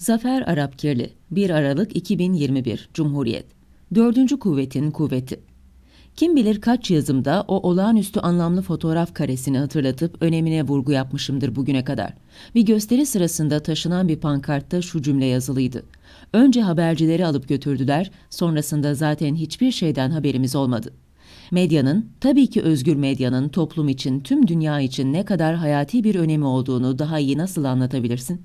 Zafer Arapkirli 1 Aralık 2021 Cumhuriyet Dördüncü kuvvetin kuvveti Kim bilir kaç yazımda o olağanüstü anlamlı fotoğraf karesini hatırlatıp önemine vurgu yapmışımdır bugüne kadar. Bir gösteri sırasında taşınan bir pankartta şu cümle yazılıydı. Önce habercileri alıp götürdüler, sonrasında zaten hiçbir şeyden haberimiz olmadı. Medyanın, tabii ki özgür medyanın toplum için, tüm dünya için ne kadar hayati bir önemi olduğunu daha iyi nasıl anlatabilirsin?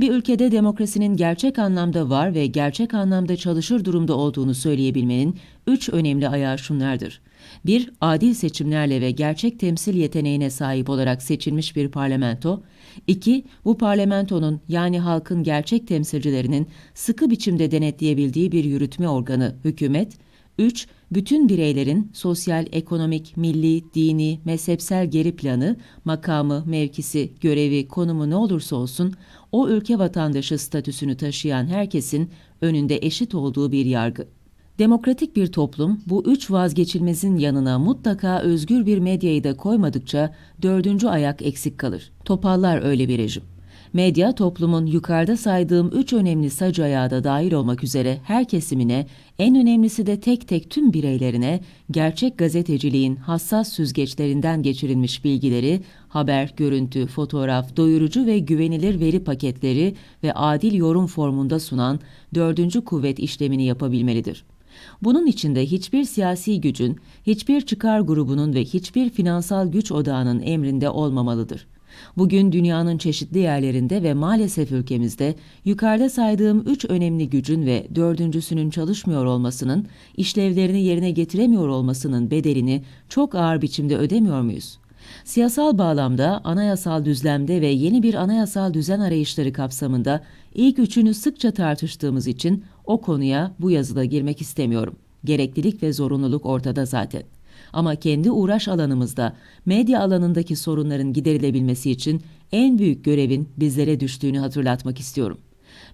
Bir ülkede demokrasinin gerçek anlamda var ve gerçek anlamda çalışır durumda olduğunu söyleyebilmenin üç önemli ayağı şunlardır. 1. Adil seçimlerle ve gerçek temsil yeteneğine sahip olarak seçilmiş bir parlamento. 2. Bu parlamentonun yani halkın gerçek temsilcilerinin sıkı biçimde denetleyebildiği bir yürütme organı, hükümet. 3. Bütün bireylerin sosyal, ekonomik, milli, dini, mezhepsel geri planı, makamı, mevkisi, görevi, konumu ne olursa olsun o ülke vatandaşı statüsünü taşıyan herkesin önünde eşit olduğu bir yargı. Demokratik bir toplum bu üç vazgeçilmezin yanına mutlaka özgür bir medyayı da koymadıkça dördüncü ayak eksik kalır. Topallar öyle bir rejim. Medya toplumun yukarıda saydığım üç önemli sac ayağı da dahil olmak üzere her kesimine, en önemlisi de tek tek tüm bireylerine gerçek gazeteciliğin hassas süzgeçlerinden geçirilmiş bilgileri, haber, görüntü, fotoğraf, doyurucu ve güvenilir veri paketleri ve adil yorum formunda sunan dördüncü kuvvet işlemini yapabilmelidir. Bunun içinde hiçbir siyasi gücün, hiçbir çıkar grubunun ve hiçbir finansal güç odağının emrinde olmamalıdır. Bugün dünyanın çeşitli yerlerinde ve maalesef ülkemizde yukarıda saydığım üç önemli gücün ve dördüncüsünün çalışmıyor olmasının, işlevlerini yerine getiremiyor olmasının bedelini çok ağır biçimde ödemiyor muyuz? Siyasal bağlamda, anayasal düzlemde ve yeni bir anayasal düzen arayışları kapsamında ilk üçünü sıkça tartıştığımız için o konuya bu yazıda girmek istemiyorum. Gereklilik ve zorunluluk ortada zaten. Ama kendi uğraş alanımızda medya alanındaki sorunların giderilebilmesi için en büyük görevin bizlere düştüğünü hatırlatmak istiyorum.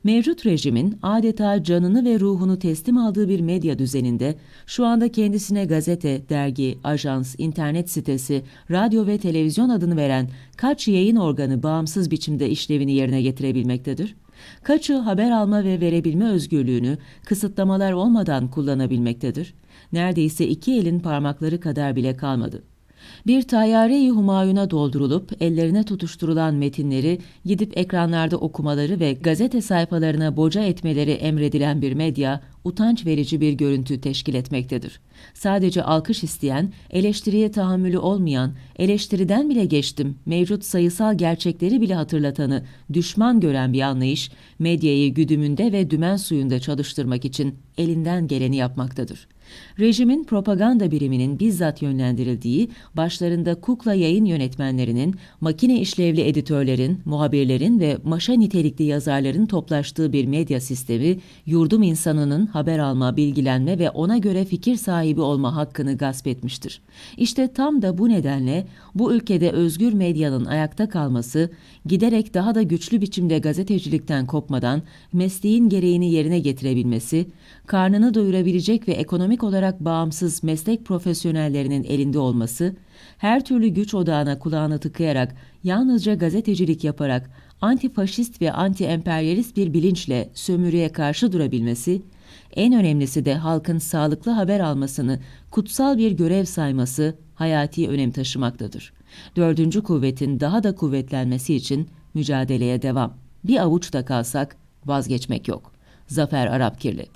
Mevcut rejimin adeta canını ve ruhunu teslim aldığı bir medya düzeninde şu anda kendisine gazete, dergi, ajans, internet sitesi, radyo ve televizyon adını veren kaç yayın organı bağımsız biçimde işlevini yerine getirebilmektedir? Kaçı haber alma ve verebilme özgürlüğünü kısıtlamalar olmadan kullanabilmektedir? Neredeyse iki elin parmakları kadar bile kalmadı. Bir tayyare-i humayuna doldurulup ellerine tutuşturulan metinleri gidip ekranlarda okumaları ve gazete sayfalarına boca etmeleri emredilen bir medya utanç verici bir görüntü teşkil etmektedir. Sadece alkış isteyen, eleştiriye tahammülü olmayan, eleştiriden bile geçtim, mevcut sayısal gerçekleri bile hatırlatanı düşman gören bir anlayış, medyayı güdümünde ve dümen suyunda çalıştırmak için elinden geleni yapmaktadır. Rejimin propaganda biriminin bizzat yönlendirildiği, başlarında kukla yayın yönetmenlerinin, makine işlevli editörlerin, muhabirlerin ve maşa nitelikli yazarların toplaştığı bir medya sistemi, yurdum insanının haber alma, bilgilenme ve ona göre fikir sahibi olma hakkını gasp etmiştir. İşte tam da bu nedenle bu ülkede özgür medyanın ayakta kalması, giderek daha da güçlü biçimde gazetecilikten kopmadan mesleğin gereğini yerine getirebilmesi, karnını doyurabilecek ve ekonomik olarak bağımsız meslek profesyonellerinin elinde olması, her türlü güç odağına kulağını tıkayarak yalnızca gazetecilik yaparak antifaşist ve anti-emperyalist bir bilinçle sömürüye karşı durabilmesi, en önemlisi de halkın sağlıklı haber almasını kutsal bir görev sayması hayati önem taşımaktadır. Dördüncü kuvvetin daha da kuvvetlenmesi için mücadeleye devam. Bir avuçta kalsak vazgeçmek yok. Zafer Arapkirli